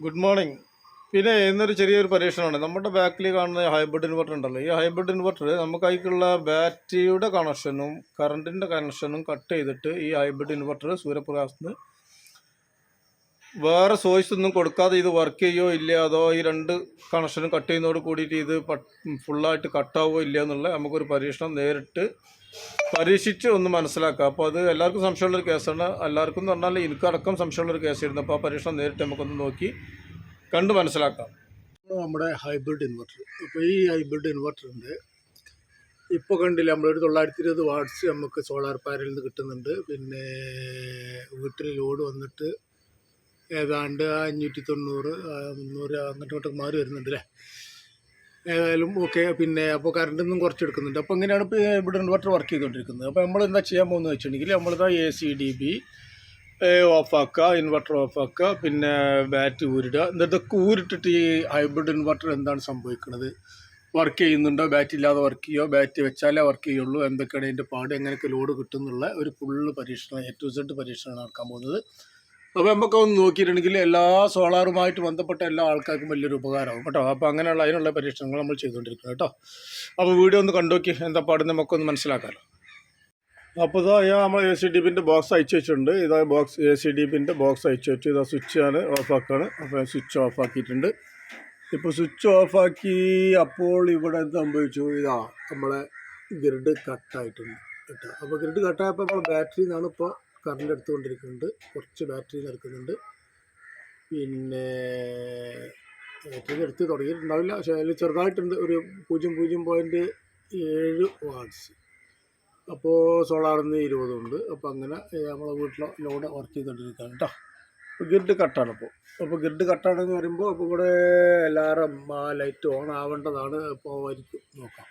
Good morning പിന്നെ ഇന്നൊരു ചെറിയൊരു പരീക്ഷണമാണ്. നമ്മുടെ ബാക്കിൽ കാണുന്ന ഹൈബ്രിഡ് ഇൻവെർട്ടർ ഉണ്ടല്ലോ. ഈ ഹൈബ്രിഡ് ഇൻവെർട്ടർ നമുക്ക് അതിലേക്കുള്ള ബാറ്ററിയുടെ കണക്ഷനും കറണ്ടിന്റെ കണക്ഷനും കട്ട് ചെയ്തിട്ട് ഈ ഹൈബ്രിഡ് ഇൻവെർട്ടർ സൂര്യപ്രകാശത്തിന് വേറെ സോഴ്സ് ഒന്നും കൊടുക്കാതെ ഇത് വർക്ക് ചെയ്യോ ഇല്ല അതോ ഈ രണ്ട് കണക്ഷനും കട്ട് ചെയ്യുന്നതോട് കൂടിയിട്ട് ഇത് ഫുള്ളായിട്ട് കട്ടാവോ ഇല്ല എന്നുള്ള നമുക്കൊരു പരീക്ഷണം നേരിട്ട് പരീക്ഷിച്ച് ഒന്ന് മനസ്സിലാക്കുക. അപ്പോൾ അത് എല്ലാവർക്കും സംശയമുള്ളൊരു കേസാണ്. എല്ലാവർക്കും എന്ന് പറഞ്ഞാൽ എനിക്കടക്കം സംശയമുള്ളൊരു കേസായിരുന്നു. അപ്പോൾ ആ പരീക്ഷണം നേരിട്ട് നമുക്കൊന്ന് നോക്കി കണ്ട് മനസ്സിലാക്കാം. നമ്മുടെ ഹൈബ്രിഡ് ഇൻവെർട്ടർ. അപ്പോൾ ഈ ഹൈബ്രിഡ് ഇൻവെർട്ടറിന്റെ ഇപ്പോൾ കണ്ടില്ല നമ്മളൊരു തൊള്ളായിരത്തി ഇരുപത് വാട്ട്സ് നമുക്ക് സോളാർ പാനലിൽ നിന്ന് കിട്ടുന്നുണ്ട്. പിന്നെ വീട്ടിൽ ലോഡ് വന്നിട്ട് ഏതാണ്ട് അഞ്ഞൂറ്റി തൊണ്ണൂറ് മുന്നൂറ് അങ്ങോട്ടും മാറി വരുന്നുണ്ട് അല്ലേ? ഏതായാലും ഓക്കെ പിന്നെ അപ്പോൾ കറണ്ടൊന്നും കുറച്ച് എടുക്കുന്നുണ്ട് അപ്പോൾ ഇങ്ങനെയാണ് ഇപ്പോൾ ഇവിടെ ഇൻവെർട്ടർ വർക്ക് ചെയ്തുകൊണ്ടിരിക്കുന്നത് അപ്പോൾ നമ്മൾ എന്താ ചെയ്യാൻ പോകുന്നത് വെച്ചിട്ടുണ്ടെങ്കിൽ നമ്മളിതാ എ സി ഡി ബി ഓഫാക്കുക ഇൻവെർട്ടർ ഓഫാക്കുക പിന്നെ ബാറ്ററി ഊരിടുക. എന്നിട്ടൊക്കെ ഊരിട്ടിട്ട് ഈ ഹൈബ്രിഡ് ഇൻവെർട്ടർ എന്താണ് സംഭവിക്കുന്നത് വർക്ക് ചെയ്യുന്നുണ്ടോ? ബാറ്റ് ഇല്ലാതെ വർക്ക് ചെയ്യോ? ബാറ്റ് വെച്ചാലേ വർക്ക് ചെയ്യുള്ളൂ? എന്തൊക്കെയാണ് അതിന്റെ പാട്? എങ്ങനെയൊക്കെ ലോഡ് കിട്ടും എന്നുള്ള ഒരു ഫുള്ള് പരീക്ഷണം എ ടു സെഡ് പരീക്ഷണമാണ് നടക്കാൻ പോകുന്നത്. അപ്പോൾ നമുക്ക് ഒന്ന് നോക്കിയിട്ടുണ്ടെങ്കിൽ എല്ലാ സോളാറുമായിട്ട് ബന്ധപ്പെട്ട എല്ലാ ആൾക്കാർക്കും വലിയൊരു ഉപകാരമാകും കേട്ടോ. അപ്പോൾ അങ്ങനെയുള്ള അതിനുള്ള പരീക്ഷണങ്ങൾ നമ്മൾ ചെയ്തുകൊണ്ടിരിക്കുന്നത് കേട്ടോ. അപ്പോൾ വീഡിയോ ഒന്ന് കണ്ടുനോക്കി എന്താ പാടുന്ന നമുക്കൊന്ന് മനസ്സിലാക്കാമല്ലോ അപ്പോൾ ഇതാ ഞാൻ നമ്മൾ എ സി ഡി പിന്റെ ബോക്സ് അയച്ചു വെച്ചിട്ടുണ്ട്. ഇതാ ബോക്സ് എ സി ഡി പിന്റെ ബോക്സ് അയച്ചു വെച്ചു. ഇതാ സ്വിച്ച് ആണ് ഓഫാക്കാണ് അപ്പോൾ സ്വിച്ച് ഓഫ് ആക്കിയിട്ടുണ്ട്. ഇപ്പോൾ സ്വിച്ച് ഓഫാക്കി അപ്പോൾ ഇവിടെ സംഭവിച്ചു? ഇതാ നമ്മളെ ഗ്രിഡ് കട്ടായിട്ടുണ്ട് കേട്ടോ. അപ്പോൾ ഗ്രിഡ് കട്ടായപ്പോൾ നമ്മൾ ബാറ്ററിയിൽ നിന്നാണ് ഇപ്പോൾ കറണ്ട് എടുത്തുകൊണ്ടിരിക്കുന്നുണ്ട് കുറച്ച് ബാറ്ററി എടുക്കുന്നുണ്ട് പിന്നെ ബാറ്ററി എടുത്ത് തുടങ്ങിയിട്ടുണ്ടാവില്ല. പക്ഷേ അതിൽ ചെറുതായിട്ടുണ്ട്. ഒരു പൂജ്യം പൂജ്യം പോയിന്റ് ഏഴ് വാട്ട്സ് അപ്പോൾ സോളാറിൽ ഇരുപതുണ്ട്. അപ്പോൾ അങ്ങനെ നമ്മളെ വീട്ടിലെ ലോഡ് വർക്ക് ചെയ്തുകൊണ്ടിരിക്കുകയാണ് കേട്ടോ അപ്പോൾ ഗ്രിഡ് കട്ടാണ് അപ്പോൾ അപ്പോൾ ഗ്രിഡ് കട്ടാണെന്ന് പറയുമ്പോൾ അപ്പോൾ ഇവിടെ എല്ലാവരും ആ ലൈറ്റ് ഓൺ ആവേണ്ടതാണ്. അപ്പോൾ ആയിരിക്കും. നോക്കാം.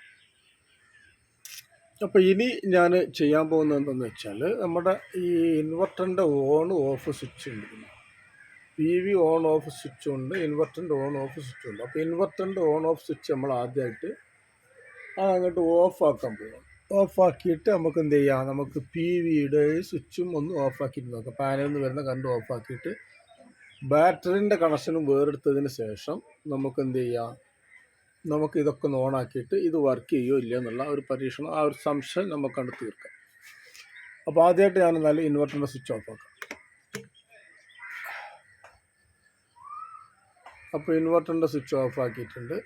അപ്പോൾ ഇനി ഞാൻ ചെയ്യാൻ പോകുന്നത് എന്തെന്ന് വെച്ചാൽ നമ്മുടെ ഈ ഇൻവെർട്ടറിന്റെ ഓൺ ഓഫ് സ്വിച്ച് ഉണ്ട് P V on off switch ഉണ്ട് ഇൻവെർട്ടറിന്റെ ഓൺ ഓഫ് സ്വിച്ച് ഉണ്ട്. അപ്പോൾ ഇൻവെർട്ടറിന്റെ ഓൺ ഓഫ് സ്വിച്ച് നമ്മൾ ആദ്യമായിട്ട് അങ്ങോട്ട് ഓഫ് ആക്കാൻ പോകണം ഓഫാക്കിയിട്ട് നമുക്ക് എന്ത് ചെയ്യാം? നമുക്ക് പി വിയുടെ സ്വിച്ചും ഒന്ന് ഓഫാക്കിയിട്ട് നോക്കാം. പാനലിൽ നിന്ന് വരുന്ന കണ്ട് ഓഫാക്കിയിട്ട് ബാറ്ററിന്റെ കണക്ഷനും വേറെടുത്തതിന് ശേഷം നമുക്ക് എന്ത് ചെയ്യാം? നമുക്ക് ഇതൊക്കെ ഒന്ന് ഓണാക്കിയിട്ട് ഇത് വർക്ക് ചെയ്യുമോ ഇല്ലയോ എന്നുള്ള ഒരു പരീക്ഷണം ആ ഒരു സംശയം നമുക്ക് കണ്ട് തീർക്കാം. അപ്പോൾ ആദ്യമായിട്ട് ഞാൻ എന്നാലും ഇൻവെർട്ടറിന്റെ സ്വിച്ച് ഓഫ് ആക്കാം. അപ്പോൾ ഇൻവെർട്ടറിന്റെ സ്വിച്ച് ഓഫ് ആക്കിയിട്ടുണ്ട്.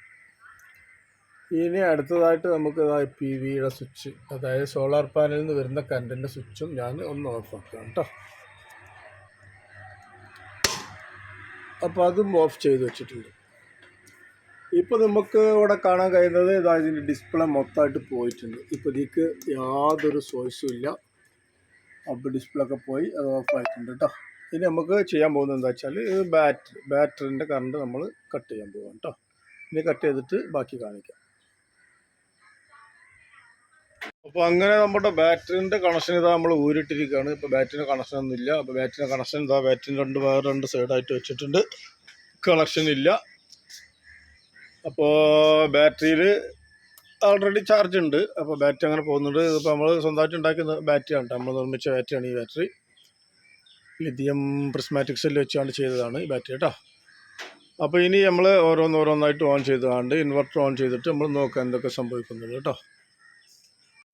ഇനി അടുത്തതായിട്ട് നമുക്ക് പി വിയുടെ സ്വിച്ച് അതായത് സോളാർ പാനലിൽ നിന്ന് വരുന്ന കറണ്ടിന്റെ സ്വിച്ചും ഞാൻ ഒന്ന് ഓഫ് ആക്കാം കേട്ടോ അപ്പോൾ അതും ഓഫ് ചെയ്ത് വെച്ചിട്ടുണ്ട്. ഇപ്പോൾ നമുക്ക് ഇവിടെ കാണാൻ കഴിയുന്നത് ഇതാ ഇതിന്റെ ഡിസ്പ്ലേ മൊത്തമായിട്ട് പോയിട്ടുണ്ട്. ഇപ്പോൾ ഇതിക്ക് യാതൊരു സോഴ്സും ഇല്ല. അപ്പോൾ ഡിസ്പ്ലേ ഒക്കെ പോയി അത് ഓഫായിട്ടുണ്ട് കേട്ടോ. ഇനി നമുക്ക് ചെയ്യാൻ പോകുന്നത് എന്താ വെച്ചാൽ ബാറ്ററി ബാറ്ററിന്റെ കറണ്ട് നമ്മൾ കട്ട് ചെയ്യാൻ പോകാം കേട്ടോ. ഇനി കട്ട് ചെയ്തിട്ട് ബാക്കി കാണിക്കാം. അപ്പോൾ അങ്ങനെ നമ്മുടെ ബാറ്ററിന്റെ കണക്ഷൻ ഇതാ നമ്മൾ ഊരിട്ടിരിക്കുകയാണ്. ഇപ്പോൾ ബാറ്ററിന്റെ കണക്ഷൻ ഒന്നും ഇല്ല അപ്പോൾ ബാറ്ററിന്റെ കണക്ഷൻ ഇതാ ബാറ്ററിന്റെ രണ്ട് വേറെ രണ്ട് സൈഡായിട്ട് വെച്ചിട്ടുണ്ട്. കണക്ഷൻ ഇല്ല. അപ്പോൾ ബാറ്ററിയിൽ ഓൾറെഡി ചാർജ് ഉണ്ട്. അപ്പോൾ ബാറ്ററി അങ്ങനെ പോകുന്നുണ്ട്. ഇതിപ്പോൾ നമ്മൾ സ്വന്തമായിട്ട് ഉണ്ടാക്കുന്ന ബാറ്ററിയാണ്. നമ്മൾ നിർമ്മിച്ച ബാറ്ററിയാണ് ഈ ബാറ്ററി ലിഥിയം പ്രിസ്മാറ്റിക്സിൽ വെച്ചാണ് ചെയ്തതാണ് ഈ ബാറ്ററി കേട്ടോ അപ്പോൾ ഇനി നമ്മൾ ഓരോന്നോരോന്നായിട്ട് ഓൺ ചെയ്തുകൊണ്ട് ഇൻവെർട്ടർ ഓൺ ചെയ്തിട്ട് നമ്മൾ നോക്കാം എന്തൊക്കെ സംഭവിക്കുന്നത് കേട്ടോ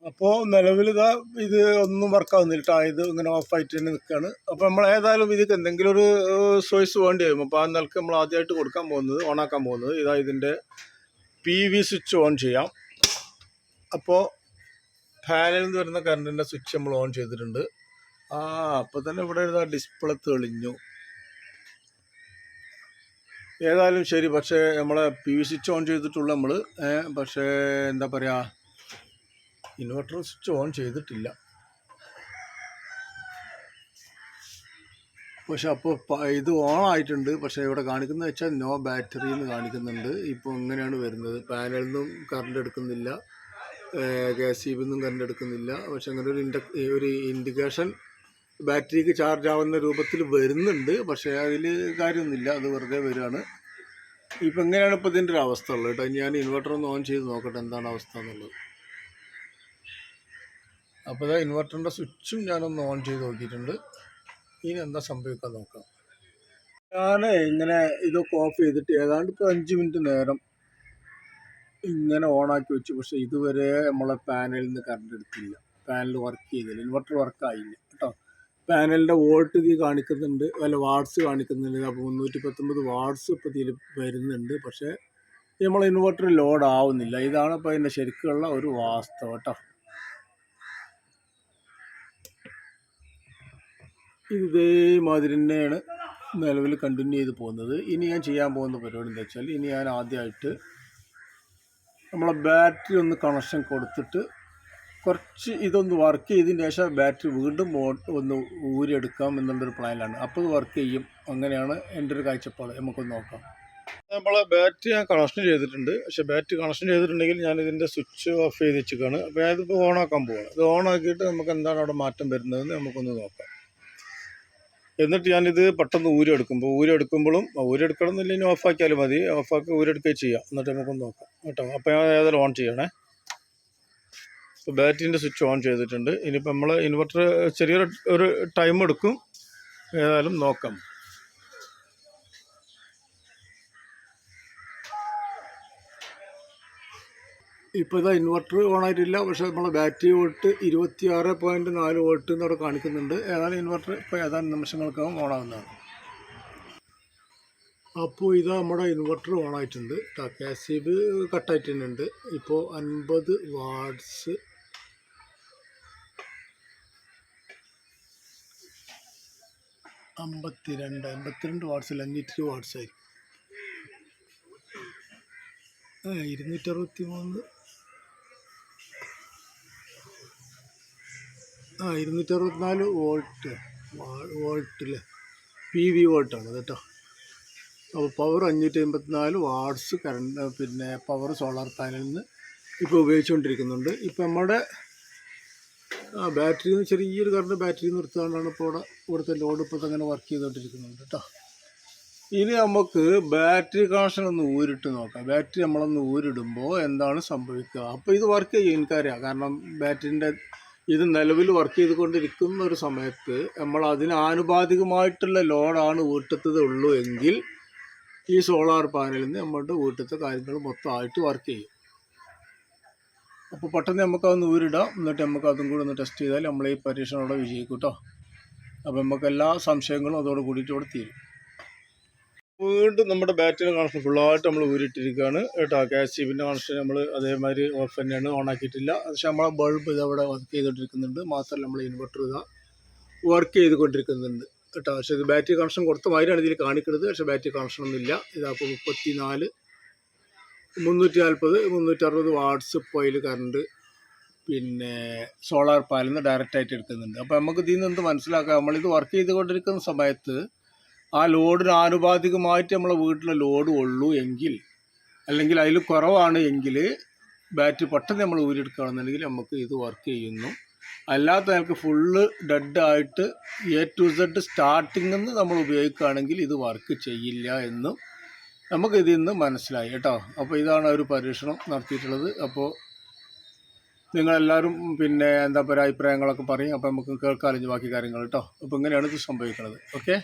അപ്പോൾ നിലവിൽ ഇതാ ഇത് ഒന്നും വർക്കാവുന്നില്ല ഇത് ഇങ്ങനെ ഓഫായിട്ട് തന്നെ നിൽക്കുകയാണ് അപ്പോൾ നമ്മൾ ഏതായാലും ഇതിൽ എന്തെങ്കിലും ഒരു സോയ്സ് വേണ്ടി വരും. അപ്പോൾ ആ നിലയ്ക്ക് നമ്മൾ ആദ്യമായിട്ട് കൊടുക്കാൻ പോകുന്നത് ഓണാക്കാൻ പോകുന്നത് ഇതാ ഇതിന്റെ പി വി സ്വിച്ച് ഓൺ ചെയ്യാം. അപ്പോൾ ഫാനിൽ നിന്ന് വരുന്ന കറണ്ടിന്റെ സ്വിച്ച് നമ്മൾ ഓൺ ചെയ്തിട്ടുണ്ട്. ആ അപ്പോൾ തന്നെ ഇവിടെ ഇതാ ഡിസ്പ്ലേ തെളിഞ്ഞു. ഏതായാലും ശരി. പക്ഷേ നമ്മളെ പി വി സ്വിച്ച് ഓൺ ചെയ്തിട്ടുള്ളൂ നമ്മൾ പക്ഷേ എന്താ പറയുക ഇൻവെർട്ടർ സ്വിച്ച് ഓൺ ചെയ്തിട്ടില്ല. പക്ഷെ അപ്പോൾ ഇത് ഓൺ ആയിട്ടുണ്ട്. പക്ഷേ ഇവിടെ കാണിക്കുന്നത് വെച്ചാൽ നോ ബാറ്ററി എന്ന് കാണിക്കുന്നുണ്ട്. ഇപ്പോൾ ഇങ്ങനെയാണ് വരുന്നത്. പാനലിൽ നിന്നും കറണ്ട് എടുക്കുന്നില്ല. ഗ്യാസ് സി നിന്നും കറണ്ട് എടുക്കുന്നില്ല. പക്ഷെ അങ്ങനെ ഒരു ഇൻഡ ഒരു ഇൻഡിക്കേഷൻ ബാറ്ററിക്ക് ചാർജ് ആവുന്ന രൂപത്തിൽ വരുന്നുണ്ട്. പക്ഷേ അതിൽ കാര്യമൊന്നുമില്ല. അത് വെറുതെ വരികയാണ്. ഇപ്പം എങ്ങനെയാണ് ഇപ്പോൾ ഇതിന്റെ ഒരു അവസ്ഥ ഉള്ളത് കേട്ടോ. ഞാൻ ഇൻവെർട്ടർ ഒന്ന് ഓൺ ചെയ്ത് നോക്കട്ടെ. എന്താണ് അവസ്ഥ എന്നുള്ളത്. അപ്പോൾ ഇതാ ഇൻവെർട്ടറിന്റെ സ്വിച്ചും ഞാനൊന്ന് ഓൺ ചെയ്ത് നോക്കിയിട്ടുണ്ട്. ഇനി എന്താ സംഭവിക്കാൻ നോക്കാം. ഞാൻ ഇങ്ങനെ ഇതൊക്കെ ഓഫ് ചെയ്തിട്ട് ഏതാണ്ട് ഇപ്പോൾ അഞ്ച് മിനിറ്റ് നേരം ഇങ്ങനെ ഓണാക്കി വെച്ചു. പക്ഷേ ഇതുവരെ നമ്മളെ പാനലിൽ നിന്ന് കറണ്ട് എടുത്തില്ല. പാനൽ വർക്ക് ചെയ്തില്ല. ഇൻവെർട്ടർ വർക്ക് ആയില്ല. കേട്ടോ. പാനലിന്റെ വോൾട്ട് ഇത് കാണിക്കുന്നുണ്ട്. അല്ല വാട്സ് കാണിക്കുന്നുണ്ട്. അപ്പോൾ മുന്നൂറ്റി പത്തൊമ്പത് വാട്സ് ഇപ്പോൾ ഇതിൽ വരുന്നുണ്ട്. പക്ഷേ നമ്മൾ ഇൻവെർട്ടർ ലോഡ് ആവുന്നില്ല. ഇതാണ് ഇപ്പോൾ അതിന്റെ ശരിക്കുള്ള ഒരു വാസ്തവം. കേട്ടോ. ഇതേമാതിരി തന്നെയാണ് നിലവിൽ കണ്ടിന്യൂ ചെയ്ത് പോകുന്നത്. ഇനി ഞാൻ ചെയ്യാൻ പോകുന്ന പരിപാടി എന്താ വെച്ചാൽ ഇനി ഞാൻ ആദ്യമായിട്ട് നമ്മളെ ബാറ്ററി ഒന്ന് കണക്ഷൻ കൊടുത്തിട്ട് കുറച്ച് ഇതൊന്ന് വർക്ക് ചെയ്തതിന് ശേഷം ബാറ്ററി വീണ്ടും ഒന്ന് ഊരിയെടുക്കാം എന്നുള്ളൊരു പ്ലാനിലാണ് അപ്പോൾ ഇത് വർക്ക് ചെയ്യും. അങ്ങനെയാണ് എന്റെ ഒരു കാഴ്ചപ്പാട്. നമുക്കൊന്ന് നോക്കാം. നമ്മളെ ബാറ്ററി ഞാൻ കണക്ഷൻ ചെയ്തിട്ടുണ്ട്. പക്ഷേ ബാറ്ററി കണക്ഷൻ ചെയ്തിട്ടുണ്ടെങ്കിൽ ഞാൻ ഇതിന്റെ സ്വിച്ച് ഓഫ് ചെയ്ത് വെച്ചിരിക്കുകയാണ്. അപ്പോൾ ഞാനിതിപ്പോൾ ഓണാക്കാൻ പോവാണ്. ഇത് ഓണാക്കിയിട്ട് നമുക്ക് എന്താണ് അവിടെ മാറ്റം വരുന്നതെന്ന് നമുക്കൊന്ന് നോക്കാം. എന്നിട്ട് ഞാനിത് പെട്ടെന്ന് ഊരെടുക്കുമ്പോൾ ഊരെടുക്കുമ്പോഴും ഊരെടുക്കണം എന്നില്ല ഇനി ഓഫാക്കിയാലും മതി. ഓഫാക്കി ഊരെടുക്കുകയും ചെയ്യാം. എന്നിട്ട് നമുക്കൊന്ന് നോക്കാം. കേട്ടോ. അപ്പോൾ ഞാൻ ഏതായാലും ഓൺ ചെയ്യണേ. ഇപ്പോൾ ബാറ്ററിന്റെ സ്വിച്ച് ഓൺ ചെയ്തിട്ടുണ്ട്. ഇനിയിപ്പോൾ നമ്മൾ ഇൻവെർട്ടർ ചെറിയൊരു ഒരു ടൈം എടുക്കും. ഏതായാലും നോക്കാം. ഇപ്പോൾ ഇതാ ഇൻവെർട്ടർ ഓൺ ആയിട്ടില്ല. പക്ഷേ നമ്മളെ ബാറ്ററി വോൾട്ട് ഇരുപത്തി ആറ് പോയിന്റ് നാല് വോൾട്ട് എന്നവിടെ കാണിക്കുന്നുണ്ട്. ഏതായാലും ഇൻവെർട്ടർ ഇപ്പോൾ ഏതാനും നിമിഷങ്ങൾക്കകം ഓൺ ആവുന്നതാണ് അപ്പോൾ ഇതാ നമ്മുടെ ഇൻവെർട്ടർ ഓൺ ആയിട്ടുണ്ട്. കെ സി ബി കട്ടായിട്ടുണ്ട് ഇപ്പോൾ അൻപത് വാട്ട്സ് അമ്പത്തിരണ്ട് അമ്പത്തിരണ്ട് വാട്ട്സിൽ അഞ്ഞൂറ്റി വാട്ട്സ് ആയിരിക്കും. ആ ഇരുന്നൂറ്റി അറുപത്തി മൂന്ന് ആ ഇരുന്നൂറ്റി അറുപത്തിനാല് വോൾട്ട് വോൾട്ടിൽ. പി വി വോൾട്ടാണ് കേട്ടോ. അപ്പോൾ പവർ അഞ്ഞൂറ്റി അമ്പത്തിനാല് വാട്ട്സ് കറണ്ട് പിന്നെ പവർ സോളാർ പാനലിൽ നിന്ന് ഇപ്പോൾ ഉപയോഗിച്ചുകൊണ്ടിരിക്കുന്നുണ്ട് ഇപ്പോൾ നമ്മുടെ ബാറ്ററിയിൽ നിന്ന് ചെറിയൊരു കറണ്ട് ബാറ്ററി നിർത്തുകൊണ്ടാണ് ഇപ്പോൾ ഇവിടെ ഇവിടുത്തെ ലോഡ് ഇപ്പോൾ അങ്ങനെ വർക്ക് ചെയ്തുകൊണ്ടിരിക്കുന്നുണ്ട് കേട്ടോ. ഇനി നമുക്ക് ബാറ്ററി കണക്ഷൻ ഒന്ന് ഊരിട്ട് നോക്കാം. ബാറ്ററി നമ്മളൊന്ന് ഊരിടുമ്പോൾ എന്താണ് സംഭവിക്കുക? അപ്പോൾ ഇത് വർക്ക് ചെയ്യും എനിക്കറിയാം കാരണം ബാറ്ററിന്റെ ഇത് നിലവിൽ വർക്ക് ചെയ്തുകൊണ്ടിരിക്കുന്ന ഒരു സമയത്ത് നമ്മൾ അതിന് ആനുപാതികമായിട്ടുള്ള ലോഡാണ് വീട്ടത്തത് ഉള്ളൂ എങ്കിൽ ഈ സോളാർ പാനലിൽ നിന്ന് നമ്മുടെ വീട്ടിലത്തെ കാര്യങ്ങൾ മൊത്തമായിട്ട് വർക്ക് ചെയ്യും. അപ്പോൾ പെട്ടെന്ന് നമുക്കതൊന്ന് ഊരിടാം. എന്നിട്ട് നമുക്ക് അതും കൂടി ഒന്ന് ടെസ്റ്റ് ചെയ്താൽ നമ്മൾ ഈ പരീക്ഷണോടെ വിജയിക്കും കേട്ടോ അപ്പോൾ നമുക്ക് എല്ലാ സംശയങ്ങളും അതോട് കൂടിയിട്ട് ഇവിടെ തീരും. വീണ്ടും നമ്മുടെ ബാറ്ററി കണക്ഷൻ ഫുള്ളായിട്ട് നമ്മൾ ഊരിട്ടിരിക്കുകയാണ് കേട്ടോ കെ ചീപ്പിന്റെ കണക്ഷൻ നമ്മൾ അതേമാതിരി ഓഫ് തന്നെയാണ് ഓൺ ആക്കിയിട്ടില്ല. പക്ഷേ നമ്മളെ ബൾബ് ഇതവിടെ വർക്ക് ചെയ്തുകൊണ്ടിരിക്കുന്നുണ്ട് മാത്രമല്ല നമ്മൾ ഇൻവെർട്ടർ ഇതാ വർക്ക് ചെയ്തുകൊണ്ടിരിക്കുന്നുണ്ട്. കേട്ടോ പക്ഷേ ഇത് ബാറ്ററി കണക്ഷൻ കൊടുത്ത മാതിരിയാണ് ഇതിൽ കാണിക്കുന്നത്. പക്ഷേ ബാറ്ററി കണക്ഷൻ ഒന്നുമില്ല ഇതാപ്പോൾ മുപ്പത്തി നാല് മുന്നൂറ്റി നാൽപ്പത് മുന്നൂറ്റി അറുപത് വാട്സ് പോയിൽ കറണ്ട് പിന്നെ സോളാർ പാലിൽ നിന്ന് ഡയറക്റ്റായിട്ട് എടുക്കുന്നുണ്ട്. അപ്പോൾ നമുക്ക് ഇതിൽ നിന്ന് എന്ത് മനസ്സിലാക്കാം? നമ്മളിത് വർക്ക് ചെയ്തുകൊണ്ടിരിക്കുന്ന സമയത്ത് ആ ലോഡിന് ആനുപാതികമായിട്ട് നമ്മളെ വീട്ടിലെ ലോഡ് ഉള്ളൂ എങ്കിൽ അല്ലെങ്കിൽ അതിൽ കുറവാണ് എങ്കിൽ ബാറ്ററി പെട്ടെന്ന് നമ്മൾ ഊരിയെടുക്കുകയാണെന്നുണ്ടെങ്കിൽ നമുക്ക് ഇത് വർക്ക് ചെയ്യുന്നു. അല്ലാത്ത നമുക്ക് ഫുള്ള് ഡെഡായിട്ട് എ ടു സെഡ് സ്റ്റാർട്ടിങ്ങിൽ നിന്ന് നമ്മൾ ഉപയോഗിക്കുകയാണെങ്കിൽ ഇത് വർക്ക് ചെയ്യില്ല എന്നും നമുക്ക് ഇതിൽ നിന്ന് മനസ്സിലായി കേട്ടോ. അപ്പോൾ ഇതാണ് ഒരു പരീക്ഷണം നടത്തിയിട്ടുള്ളത്. അപ്പോൾ നിങ്ങളെല്ലാവരും പിന്നെ എന്താ പറയുക അഭിപ്രായങ്ങളൊക്കെ പറയും. അപ്പോൾ നമുക്ക് കേൾക്കാറിഞ്ഞ് ബാക്കി കാര്യങ്ങൾ കേട്ടോ. അപ്പോൾ ഇങ്ങനെയാണ് ഇത് സംഭവിക്കുന്നത്. ഓക്കെ